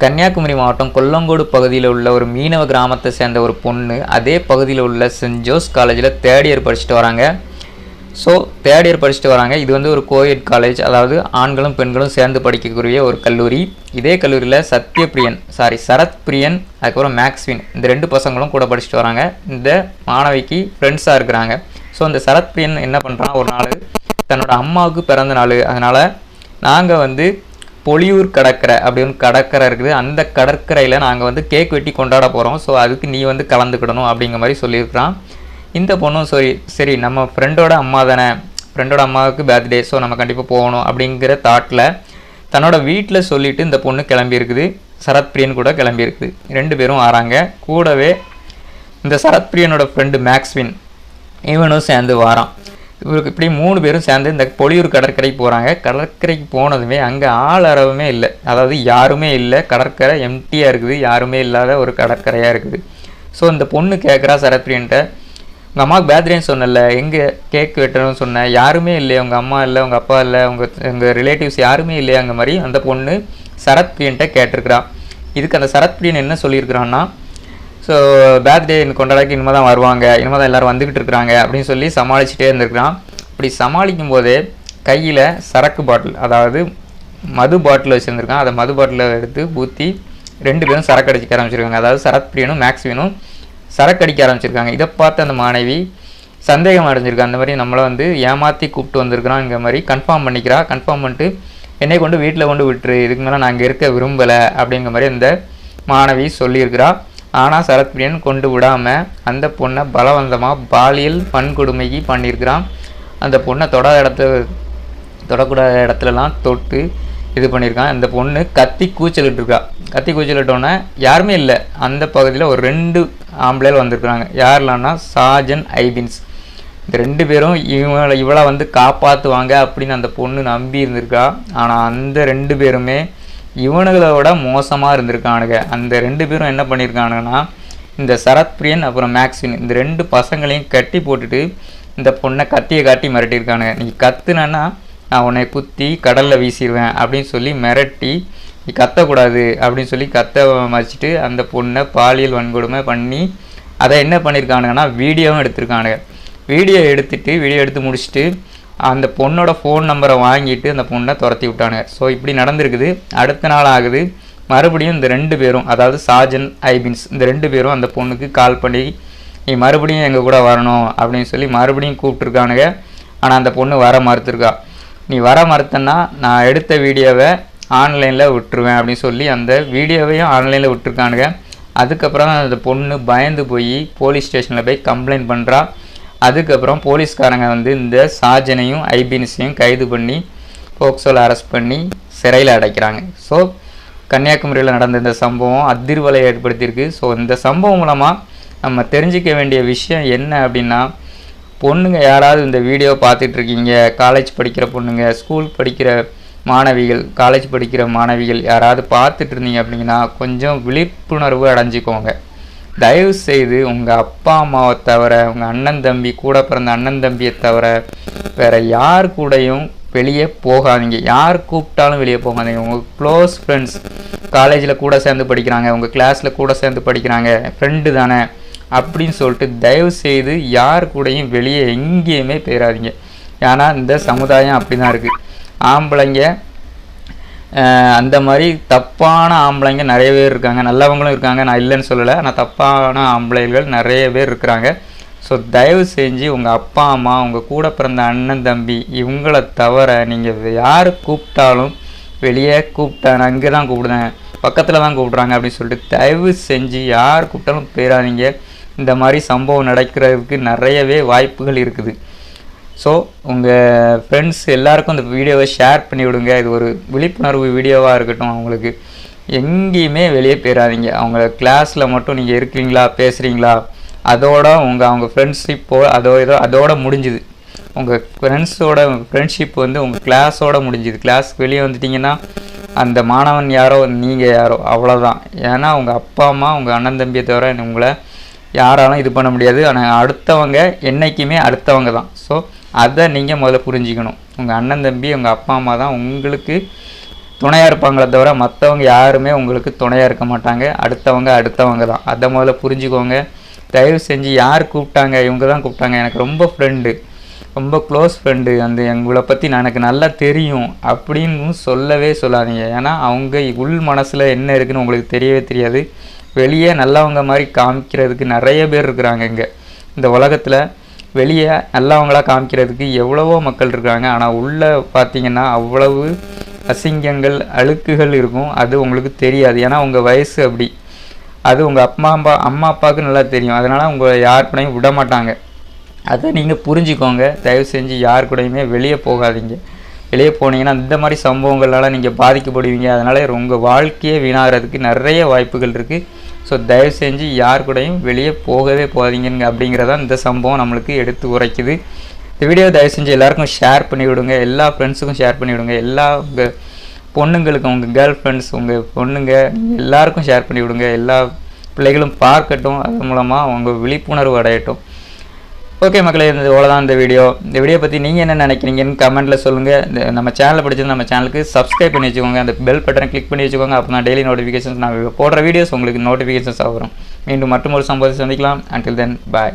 கன்னியாகுமரி மாவட்டம் கொல்லங்கோடு பகுதியில் உள்ள ஒரு மீனவ கிராமத்தை சேர்ந்த ஒரு பொண்ணு அதே பகுதியில் உள்ள சென்ட் ஜோஸ் காலேஜில் தேர்ட் இயர் படிச்சுட்டு வராங்க. ஸோ தேர்ட் இயர் படிச்சுட்டு வராங்க. இது வந்து ஒரு கோயட் காலேஜ் அதாவது ஆண்களும் பெண்களும் சேர்ந்து படிக்கக்கூடிய ஒரு கல்லூரி. இதே கல்லூரியில் சத்யபிரியன் சாரி சரத் பிரியன் அதுக்கப்புறம் மேக்ஸ்வின் இந்த ரெண்டு பசங்களும் கூட படிச்சுட்டு வராங்க. இந்த மாணவிக்கு ஃப்ரெண்ட்ஸாக இருக்கிறாங்க. ஸோ இந்த சரத் பிரியன் என்ன பண்ணுறான் ஒரு நாள் தன்னோட அம்மாவுக்கு பிறந்த நாள். அதனால் நாங்கள் வந்து பொலியூர் கடற்கரை அப்படின்னு கடற்கரை இருக்குது. அந்த கடற்கரையில் நாங்கள் வந்து கேக் வெட்டி கொண்டாட போகிறோம் ஸோ அதுக்கு நீ வந்து கலந்துக்கிடணும் அப்படிங்கிற மாதிரி சொல்லியிருக்கிறான். இந்த பொண்ணும் சரி சரி நம்ம ஃப்ரெண்டோட அம்மா தானே. ஃப்ரெண்டோட அம்மாவுக்கு பர்த்டே ஸோ நம்ம கண்டிப்பாக போகணும் அப்படிங்கிற தாட்டில் தன்னோட வீட்டில் சொல்லிவிட்டு இந்த பொண்ணு கிளம்பியிருக்குது. சரத்பிரியன் கூட கிளம்பியிருக்குது. ரெண்டு பேரும் வராங்க கூடவே இந்த சரத்பிரியனோட ஃப்ரெண்டு மேக்ஸ்வின் இவனும் சேர்ந்து வாரான். இவருக்கு இப்படி மூணு பேரும் சேர்ந்து இந்த பொலியூர் கடற்கரைக்கு போகிறாங்க கடற்கரைக்கு போனதுமே அங்கே ஆள் இல்லை. அதாவது யாருமே இல்லை. கடற்கரை எம்டியாக இருக்குது. யாருமே இல்லாத ஒரு கடற்கரையாக இருக்குது. ஸோ இந்த பொண்ணு கேட்குறா சரத்ரியன்ட்ட உங்கள் அம்மாவுக்கு பேத்ரேன்னு சொன்னல எங்கே கேக் வெட்டணும்னு சொன்னேன் யாருமே இல்லையே? உங்கள் அம்மா இல்லை உங்கள் அப்பா இல்லை உங்கள் எங்கள் ரிலேட்டிவ்ஸ் யாருமே இல்லையாங்க மாதிரி அந்த பொண்ணு சரத்பிரியன்ட்ட கேட்டிருக்கிறான் இதுக்கு அந்த சரத்பிரியன் என்ன சொல்லியிருக்கிறான்னா ஸோ பர்த்டே கொண்டாடக்கு இனிமேல் தான் வருவாங்க இனிமேல் தான் எல்லோரும் வந்துக்கிட்டு இருக்கிறாங்க அப்படின்னு சொல்லி சமாளிச்சுட்டே இருந்திருக்கிறான். இப்படி சமாளிக்கும் போதே கையில் சரக்கு பாட்டில் அதாவது மது பாட்டில் வச்சுருந்துருக்கான். அதை மது பாட்டிலை எடுத்து ஊற்றி ரெண்டு பேரும் சரக்கு அடிக்க ஆரம்பிச்சிருக்காங்க. அதாவது சரத்பிரியனும் மேக்ஸ்வினும் சரக்கு அடிக்க ஆரம்பிச்சிருக்காங்க. இதை பார்த்து அந்த மாணவி சந்தேகம் அடைஞ்சிருக்கா. அந்த மாதிரி நம்மளை வந்து ஏமாற்றி கூப்பிட்டு வந்திருக்கிறாங்கிற மாதிரி கன்ஃபார்ம் பண்ணிக்கிறா. கன்ஃபார்ம் பண்ணிட்டு என்னை கொண்டு வீட்டில் கொண்டு விட்டுரு. இதுக்கு மேலே நான் இங்கே இருக்க விரும்பலை. அப்படிங்கிற மாதிரி அந்த மாணவி சொல்லியிருக்கிறா. ஆனால் சரத்பிரியன் கொண்டு விடாமல் அந்த பொண்ணை பலவந்தமாக பாலியல் வன்கொடுமைக்கு பண்ணியிருக்கிறான். அந்த பொண்ணை தொடாத இடத்த தொடக்கூடாத இடத்துலலாம் தொட்டு இது பண்ணியிருக்கான். அந்த பொண்ணு கத்தி கூச்சலிட்டுருக்கா. கத்தி கூச்சலிட்டோன்னே யாருமே இல்லை. அந்த பகுதியில் ஒரு ரெண்டு ஆம்பளைகள் வந்திருக்கிறாங்க. யாரெல்லாம்னா சாஜன் ஐபின்ஸ். இந்த ரெண்டு பேரும் இவளை இவளை வந்து காப்பாற்றுவாங்க அப்படின்னு அந்த பொண்ணு நம்பி இருந்திருக்கா. ஆனால் அந்த ரெண்டு பேருமே இவனுகளோட மோசமாக இருந்திருக்கானுங்க. அந்த ரெண்டு பேரும் என்ன பண்ணியிருக்கானுங்கன்னா இந்த சரத்பிரியன் அப்புறம் மேக்ஸின் இந்த ரெண்டு பசங்களையும் கட்டி போட்டுட்டு இந்த பொண்ணை கத்தியை காட்டி மிரட்டியிருக்கானுங்க. நீ கத்துனன்னா நான் உன்னை குத்தி கடலில் வீசிடுவேன் அப்படின்னு சொல்லி மிரட்டி நீ கத்தக்கூடாது அப்படின்னு சொல்லி கத்த வச்சுட்டு அந்த பொண்ணை பாலியல் வன்கொடுமை பண்ணி அதை என்ன பண்ணியிருக்கானுங்கன்னா வீடியோவும் எடுத்திருக்கானுங்க. வீடியோ எடுத்துட்டு வீடியோ எடுத்து முடிச்சுட்டு அந்த பொண்ணோட ஃபோன் நம்பரை வாங்கிட்டு அந்த பொண்ணை துரத்தி விட்டானுங்க. ஸோ இப்படி நடந்திருக்குது. அடுத்த நாள் ஆகுது. மறுபடியும் இந்த ரெண்டு பேரும் அதாவது சாஜன் ஐபின்ஸ் இந்த ரெண்டு பேரும் அந்த பொண்ணுக்கு கால் பண்ணி நீ மறுபடியும் எங்கள் கூட வரணும் அப்படின்னு சொல்லி மறுபடியும் கூப்பிட்ருக்கானுங்க ஆனால் அந்த பொண்ணு வர மறுத்துருக்கா. நீ வர மறுத்தன்னா நான் எடுத்த வீடியோவை ஆன்லைனில் விட்டுருவேன் அப்படின்னு சொல்லி அந்த வீடியோவையும் ஆன்லைனில் விட்டுருக்கானுங்க. அதுக்கப்புறம் அந்த பொண்ணு பயந்து போய் போலீஸ் ஸ்டேஷனில் போய் கம்ப்ளைண்ட் பண்ணுறா அதுக்கப்புறம் போலீஸ்காரங்க வந்து இந்த சாஜனையும் ஐபின்ஸையும் கைது பண்ணி போக்சோவில் அரெஸ்ட் பண்ணி சிறையில் அடைக்கிறாங்க. ஸோ கன்னியாகுமரியில் நடந்த இந்த சம்பவம் அதிர்வலை ஏற்படுத்தியிருக்கு. ஸோ இந்த சம்பவம் மூலமாக நம்ம தெரிஞ்சிக்க வேண்டிய விஷயம் என்ன அப்படின்னா பொண்ணுங்க யாராவது இந்த வீடியோ பார்த்துட்டு இருக்கீங்க காலேஜ் படிக்கிற பொண்ணுங்க ஸ்கூல் படிக்கிற மாணவிகள் காலேஜ் படிக்கிற மாணவிகள் யாராவது பார்த்துட்டு இருந்தீங்க அப்படின்னா கொஞ்சம் விழிப்புணர்வு அடைஞ்சிக்கோங்க. தயவு செய்து உங்கள் அப்பா அம்மாவை தவிர உங்கள் அண்ணன் தம்பி கூட பிறந்த அண்ணன் தம்பியை தவிர வேறு யார் கூடயும் வெளியே போகாதீங்க. யார் கூப்பிட்டாலும் வெளியே போகாதீங்க. உங்கள் க்ளோஸ் ஃப்ரெண்ட்ஸ் காலேஜில் கூட சேர்ந்து படிக்கிறாங்க உங்கள் கிளாஸில் கூட சேர்ந்து படிக்கிறாங்க ஃப்ரெண்டு தானே அப்படின்னு சொல்லிட்டு தயவு செய்து யார் கூடயும் வெளியே எங்கேயுமே போயிடாதீங்க ஏன்னா இந்த சமுதாயம் அப்படி தான் இருக்குது ஆம்பளைங்க அந்த மாதிரி தப்பான ஆம்பளைங்க நிறைய பேர் இருக்காங்க. நல்லவங்களும் இருக்காங்க. நான் இல்லைன்னு சொல்லலை. ஆனால் தப்பான ஆம்பளைகள் நிறைய பேர் இருக்கிறாங்க. ஸோ தயவு செஞ்சு உங்கள் அப்பா அம்மா உங்கள் கூட பிறந்த அண்ணன் தம்பி இவங்கள தவிர நீங்கள் யார் கூப்பிட்டாலும் வெளியே கூப்பிட்டேன் நான் இங்கே தான் கூப்பிடுவேன். பக்கத்தில் தான் கூப்பிட்றாங்க அப்படின்னு சொல்லிட்டு தயவு செஞ்சு யார் கூப்பிட்டாலும் போயிடாதீங்க. இந்த மாதிரி சம்பவம் நடக்கிறதுக்கு நிறையவே வாய்ப்புகள் இருக்குது. ஸோ உங்கள் ஃப்ரெண்ட்ஸ் எல்லாருக்கும் இந்த வீடியோவை ஷேர் பண்ணி விடுங்க இது ஒரு விழிப்புணர்வு வீடியோவாக இருக்கட்டும் அவங்களுக்கு. எங்கேயுமே வெளியே போயிடாதீங்க அவங்க கிளாஸில் மட்டும் நீங்கள் இருக்கீங்களா பேசுகிறீங்களா அதோட உங்கள் அவங்க ஃப்ரெண்ட்ஷிப்போ அதோ ஏதோ அதோட முடிஞ்சுது. உங்கள் ஃப்ரெண்ட்ஸோட ஃப்ரெண்ட்ஷிப் வந்து உங்கள் கிளாஸோட முடிஞ்சுது. கிளாஸ்க்கு வெளியே வந்துட்டிங்கன்னா அந்த மாணவன் யாரோ நீங்கள் யாரோ அவ்வளோதான் ஏன்னா உங்கள் அப்பா அம்மா உங்கள் அண்ணன் தம்பியை தவிர உங்களை யாராலும் இது பண்ண முடியாது. ஆனால் அடுத்தவங்க என்றைக்குமே அடுத்தவங்க தான். ஸோ அதை நீங்கள் முதல்ல புரிஞ்சுக்கணும். உங்கள் அண்ணன் தம்பி உங்கள் அப்பா அம்மா தான் உங்களுக்கு துணையாக இருப்பாங்களே தவிர மற்றவங்க யாருமே உங்களுக்கு துணையாக இருக்க மாட்டாங்க. அடுத்தவங்க அடுத்தவங்க தான். அதை முதல்ல புரிஞ்சுக்கோங்க. தயவு செஞ்சு யார் கூப்பிட்டாங்க? இவங்க தான் கூப்பிட்டாங்க. எனக்கு ரொம்ப ஃப்ரெண்டு ரொம்ப க்ளோஸ் ஃப்ரெண்டு அந்த எங்களை பற்றி எனக்கு நல்லா தெரியும் அப்படின்னு சொல்லவே சொல்லாதீங்க. ஏன்னா அவங்க உள் மனசில் என்ன இருக்குன்னு உங்களுக்கு தெரியவே தெரியாது. வெளியே நல்லவங்க மாதிரி காமிக்கிறதுக்கு நிறைய பேர் இருக்கிறாங்க இங்கே. இந்த உலகத்தில் வெளியே நல்லவங்களாக காமிக்கிறதுக்கு எவ்வளவோ மக்கள் இருக்காங்க. ஆனால் உள்ளே பார்த்தீங்கன்னா அவ்வளவு அசிங்கங்கள் அழுக்குகள் இருக்கும். அது உங்களுக்கு தெரியாது. ஏன்னா உங்கள் வயசு அப்படி. அது உங்கள் அப்பா அம்மா அம்மா அப்பாவுக்கு நல்லா தெரியும். அதனால் உங்களை யார் கூடயும் விட மாட்டாங்க அதை நீங்கள் புரிஞ்சுக்கோங்க. தயவு செஞ்சு யார் கூடயுமே வெளியே போகாதீங்க. வெளியே போனீங்கன்னா இந்த மாதிரி சம்பவங்களால் நீங்கள் பாதிக்கப்படுவீங்க. அதனால் உங்கள் வாழ்க்கையே வீணாகிறதுக்கு நிறைய வாய்ப்புகள் இருக்குது ஸோ தயவு செஞ்சு யார் கூடயும் வெளியே போகவே போகாதீங்க அப்படிங்கிறதான் இந்த சம்பவம் நம்மளுக்கு எடுத்து உரைக்குது. இந்த வீடியோ தயவு செஞ்சு எல்லாருக்கும் ஷேர் பண்ணி விடுங்க. எல்லா ஃப்ரெண்ட்ஸுக்கும் ஷேர் பண்ணி விடுங்க. எல்லா உங்கள் பொண்ணுங்களுக்கு உங்கள் கேர்ள் ஃப்ரெண்ட்ஸ் உங்கள் பொண்ணுங்க எல்லாருக்கும் ஷேர் பண்ணி விடுங்க. எல்லா பிள்ளைகளும் பார்க்கட்டும். அது மூலமாக அவங்க விழிப்புணர்வு அடையட்டும். ஓகே மக்களே இந்த இவ்வளோதான் இந்த வீடியோ. இந்த வீடியோ பற்றி நீங்கள் என்ன நினைக்கிறீங்கன்னு கமெண்ட்டில் சொல்லுங்கள் இந்த நம்ம சேனலை பிடிச்சது நம்ம சேனலுக்கு சப்ஸ்கிரைப் பண்ணி வச்சுக்கோங்க. அந்த பெல் பட்டனை கிளிக் பண்ணி வச்சுக்கோங்க. அப்போ நான் டெய்லி நோட்டிஃபிகேஷன்ஸ் நான் போடுற வீடியோஸ் உங்களுக்கு நோட்டிஃபிகேஷன்ஸ் வரும். மீண்டும் மற்றும் ஒரு சம்பவத்தை சந்திக்கலாம். அண்டில் தென் பாய்